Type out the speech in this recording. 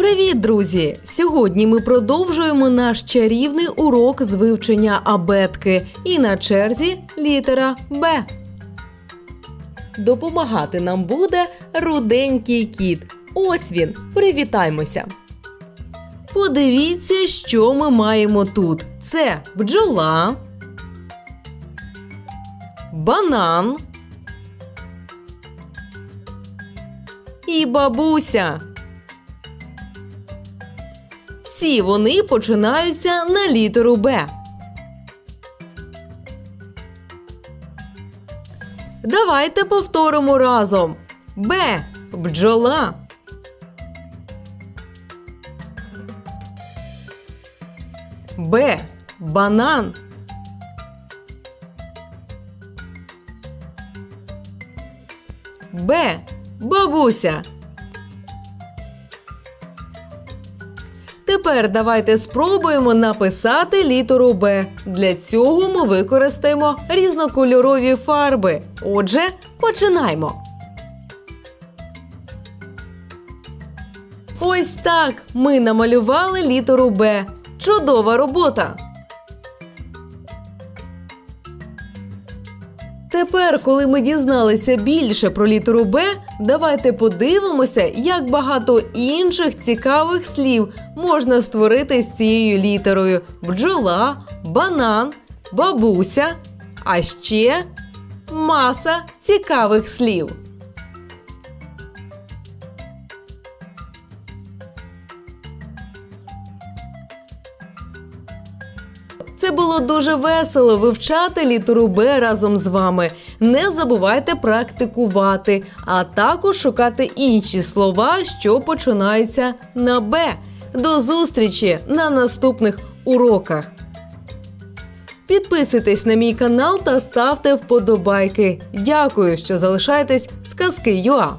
Привіт, друзі! Сьогодні ми продовжуємо наш чарівний урок з вивчення абетки. І на черзі літера Б. Допомагати нам буде руденький кіт. Ось він. Привітаймося. Подивіться, що ми маємо тут: це бджола, банан і бабуся. Всі вони починаються на літеру Б. Давайте повторимо разом. Б. Бджола. Б. Банан. Б. Бабуся. Тепер давайте спробуємо написати літеру Б. Для цього ми використаємо різнокольорові фарби. Отже, починаємо. Ось так ми намалювали літеру Б. Чудова робота. Тепер, коли ми дізналися більше про літеру Б, давайте подивимося, як багато інших цікавих слів можна створити з цією літерою: бджола, банан, бабуся, а ще маса цікавих слів. Це було дуже весело вивчати літеру Б разом з вами. Не забувайте практикувати, а також шукати інші слова, що починаються на Б. До зустрічі на наступних уроках. Підписуйтесь на мій канал та ставте вподобайки. Дякую, що залишаєтесь з казки ЮА.